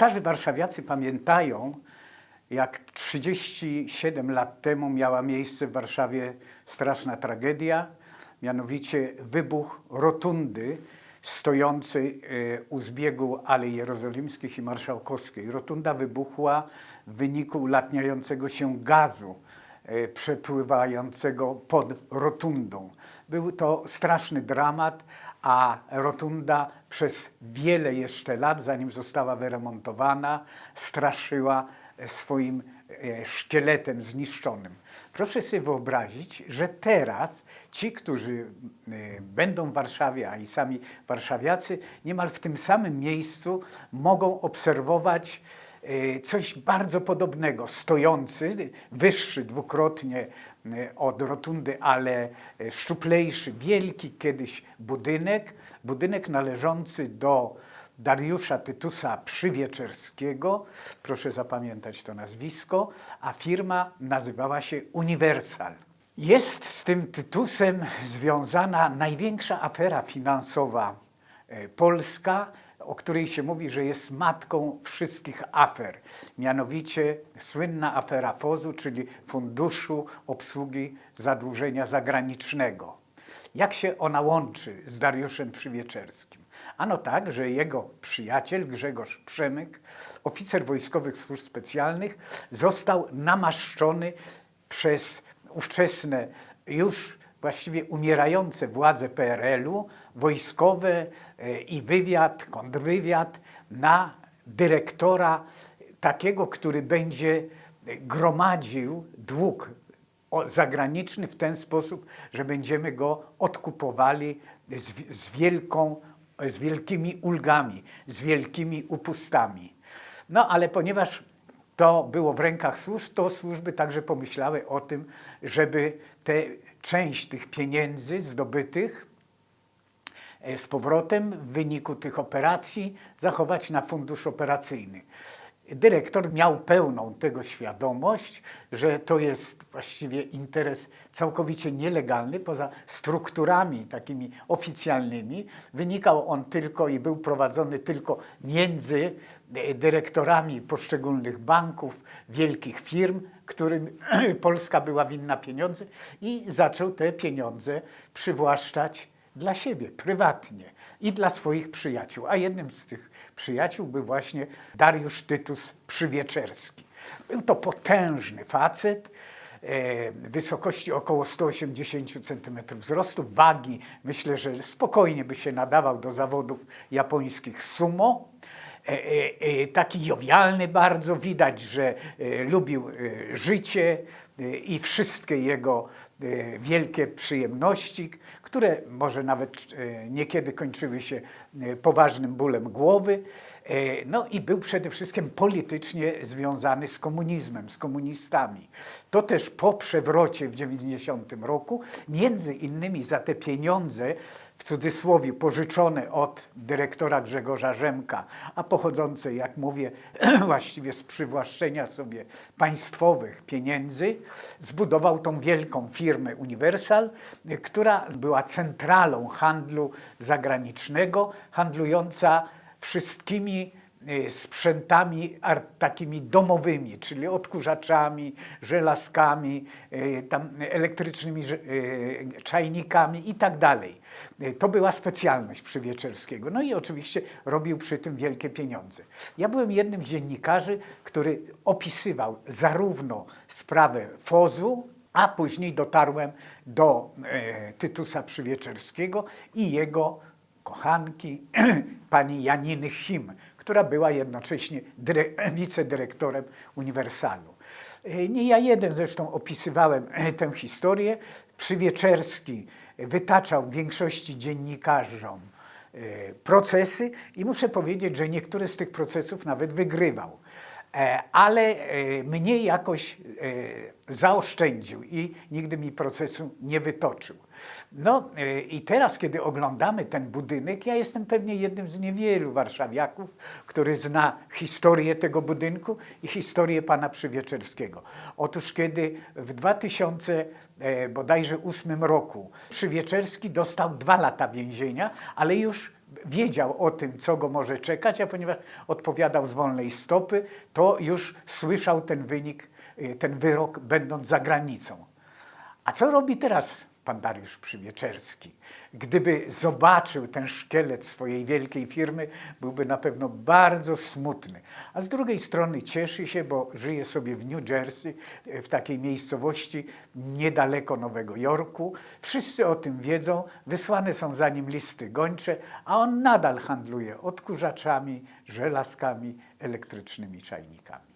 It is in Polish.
Starzy warszawiacy pamiętają, jak 37 lat temu miała miejsce w Warszawie straszna tragedia, mianowicie wybuch rotundy stojącej e, u zbiegu Alei Jerozolimskich i Marszałkowskiej. Rotunda wybuchła w wyniku ulatniającego się gazu przepływającego pod rotundą. Był to straszny dramat, a rotunda przez wiele jeszcze lat, zanim została wyremontowana, straszyła e, swoim e, szkieletem zniszczonym. Proszę sobie wyobrazić, że teraz ci, którzy e, będą w Warszawie, a i sami warszawiacy, niemal w tym samym miejscu mogą obserwować e, coś bardzo podobnego. Stojący, wyższy dwukrotnie e, od rotundy, ale e, szczuplejszy, wielki kiedyś budynek, budynek należący do Dariusza Tytusa Przywieczerskiego, proszę zapamiętać to nazwisko, a firma nazywała się Universal. Jest z tym Tytusem związana największa afera finansowa polska, o której się mówi, że jest matką wszystkich afer. Mianowicie słynna afera FOZU, czyli Funduszu Obsługi Zadłużenia Zagranicznego. Jak się ona łączy z Dariuszem Przywieczerskim? Ano tak, że jego przyjaciel Grzegorz Przemyk, oficer wojskowych służb specjalnych, został namaszczony przez ówczesne już właściwie umierające władze PRL-u, wojskowe e, i wywiad, kontrwywiad na dyrektora takiego, który będzie gromadził dług zagraniczny w ten sposób, że będziemy go odkupowali z, z, wielką, z wielkimi ulgami, z wielkimi upustami. No ale ponieważ to było w rękach służb, to służby także pomyślały o tym, żeby tę część tych pieniędzy zdobytych e, z powrotem w wyniku tych operacji zachować na fundusz operacyjny. Dyrektor miał pełną tego świadomość, że to jest właściwie interes całkowicie nielegalny, poza strukturami takimi oficjalnymi. Wynikał on tylko i był prowadzony tylko między e, dyrektorami poszczególnych banków, wielkich firm, którym Polska była winna pieniądze i zaczął te pieniądze przywłaszczać dla siebie, prywatnie i dla swoich przyjaciół. A jednym z tych przyjaciół był właśnie Dariusz Tytus Przywieczerski. Był to potężny facet, e, wysokości około 180 cm wzrostu, wagi myślę, że spokojnie by się nadawał do zawodów japońskich sumo. E, e, taki jowialny bardzo, widać, że lubił życie i wszystkie jego wielkie przyjemności, które może nawet e, niekiedy kończyły się e, poważnym bólem głowy. No i był przede wszystkim politycznie związany z komunizmem, z komunistami. To też po przewrocie w 90 roku, między innymi za te pieniądze, w cudzysłowie pożyczone od dyrektora Grzegorza Rzemka, a pochodzące, jak mówię, właściwie z przywłaszczenia sobie państwowych pieniędzy, zbudował tą wielką firmę Universal, która była centralą handlu zagranicznego, handlująca wszystkimi sprzętami ar- takimi domowymi, czyli odkurzaczami, żelazkami, y, tam elektrycznymi y, czajnikami i tak dalej. Y, To była specjalność Przywieczerskiego. No i oczywiście robił przy tym wielkie pieniądze. Ja byłem jednym z dziennikarzy, który opisywał zarówno sprawę Fozu, a później dotarłem do Tytusa Przywieczerskiego i jego kochanki, pani Janiny Chim, która była jednocześnie dyre- wicedyrektorem Uniwersalu. E, Nie ja jeden zresztą opisywałem e, tę historię. Przywieczerski wytaczał większości dziennikarzom e, procesy i muszę powiedzieć, że niektóre z tych procesów nawet wygrywał. Ale mnie jakoś zaoszczędził i nigdy mi procesu nie wytoczył. No e, i teraz, kiedy oglądamy ten budynek, ja jestem pewnie jednym z niewielu warszawiaków, który zna historię tego budynku i historię pana Przywieczerskiego. Otóż kiedy w 2000 e, bodajże 8 roku Przywieczerski dostał dwa lata więzienia, ale już wiedział o tym, co go może czekać, a ponieważ odpowiadał z wolnej stopy, to już słyszał ten wynik, ten wyrok, będąc za granicą. A co robi teraz pan Dariusz Przymieczerski? Gdyby zobaczył ten szkielet swojej wielkiej firmy, byłby na pewno bardzo smutny. A z drugiej strony cieszy się, bo żyje sobie w New Jersey, w takiej miejscowości niedaleko Nowego Jorku. Wszyscy o tym wiedzą, wysłane są za nim listy gończe, a on nadal handluje odkurzaczami, żelazkami, elektrycznymi czajnikami.